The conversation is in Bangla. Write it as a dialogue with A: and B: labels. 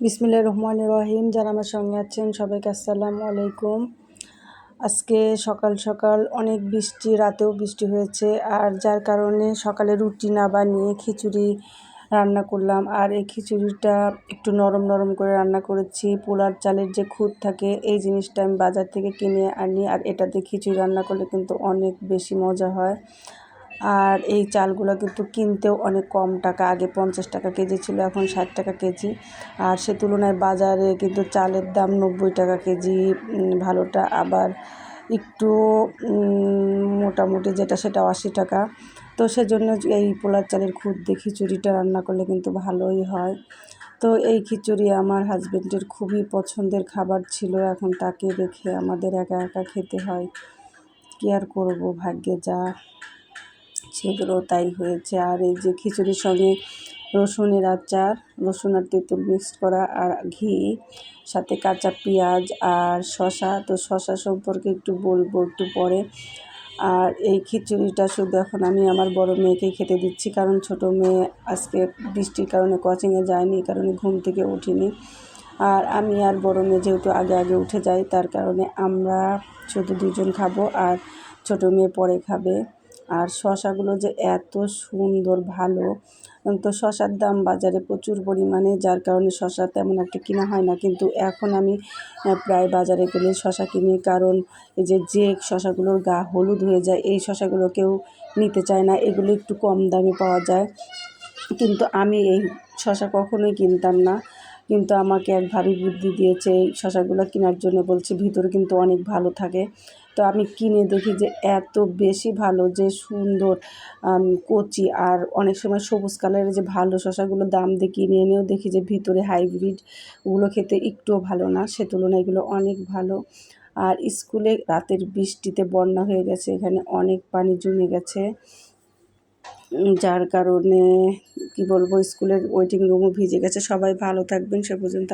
A: বিসমিল্লাহ রহমান রহিম। যারা আমার সঙ্গে আছেন, সবাইকে আসসালামু আলাইকুম। আজকে সকাল সকাল অনেক বৃষ্টি, রাতেও বৃষ্টি হয়েছে, আর যার কারণে সকালে রুটি না বানিয়ে খিচুড়ি রান্না করলাম। আর এই খিচুড়িটা একটু নরম নরম করে রান্না করেছি। পোলার চালের যে খুদ থাকে, এই জিনিসটা আমি বাজার থেকে কিনে আনি। আর এটাতে খিচুড়ি রান্না করলে কিন্তু অনেক বেশি মজা হয়। আর এই চালগুলো কিন্তু কিনতেও অনেক কম টাকা, আগে পঞ্চাশ টাকা কেজি ছিল, এখন ষাট টাকা কেজি। আর সে তুলনায় বাজারে কিন্তু চালের দাম নব্বই টাকা কেজি ভালোটা। আবার একটু মোটামুটি যেটা সেটা আশি টাকা। তো সেজন্য এই পোলার চালের খুদ দিয়ে খিচুড়িটা রান্না করলে কিন্তু ভালোই হয়। তো এই খিচুড়ি আমার হাজব্যান্ডের খুবই পছন্দের খাবার ছিল, এখন তাকে দেখে আমাদের একা একা খেতে হয়। কি আর করব, ভাগ্যে যা। সেগুলো তাই হয়েছে। আর এই যে খিচুড়ির সঙ্গে রসুনের আচার, রসুন আর তেঁতুল মিক্সড করা আর ঘি, সাথে কাঁচা পেঁয়াজ আর শশা তো শশা সম্পর্কে একটু বলব একটু পরে। আর এই খিচুড়িটা শুধু এখন আমি আমার বড় মেয়েকে খেতে দিচ্ছি, কারণ ছোট মেয়ে আজকে বৃষ্টির কারণে কোচিংয়ে যায়নি, এই কারণে ঘুম থেকে উঠিনি। আর আমি আর বড় মেয়ে যেহেতু আগে আগে উঠে যাই, তার কারণে আমরা শুধু দুজন খাব আর ছোট মেয়ে পরে খাবে। আর শশাগুলো যে এত সুন্দর ভালো। তো শশার দাম বাজারে প্রচুর পরিমাণে, যার কারণে শশা তেমন একটা কেনা হয় না। কিন্তু এখন আমি প্রায় বাজারে গেলে শশা কিনি। কারণ এই যে যে শশাগুলোর গা হলুদ হয়ে যায়, এই শশাগুলো কেউ নিতে চায় না। এগুলো একটু কম দামে পাওয়া যায়। কিন্তু আমি এই শশা কখনোই কিনতাম না। কিন্তু আমাকে এক ভাবি বুদ্ধি দিয়েছে, এই শশাগুলো কেনার জন্য বলছে, ভিতরে কিন্তু অনেক ভালো থাকে। তো আমি কিনে দেখি যে এত বেশি ভালো, যে সুন্দর কচি। আর অনেক সময় সবুজ কালারের যে ভালো শশাগুলো দাম দিয়ে কিনে এনেও দেখি যে ভিতরে হাইব্রিড ওগুলো খেতে একটুও ভালো না, সে তুলনায় এগুলো অনেক ভালো। আর স্কুলে রাতের বৃষ্টিতে বন্যা হয়ে গেছে, এখানে অনেক পানি জমে গেছে। যার কারণে, কি বলব, স্কুলের ওয়েটিং রুমও ভিজে গেছে। সবাই ভালো থাকবেন, সে পর্যন্ত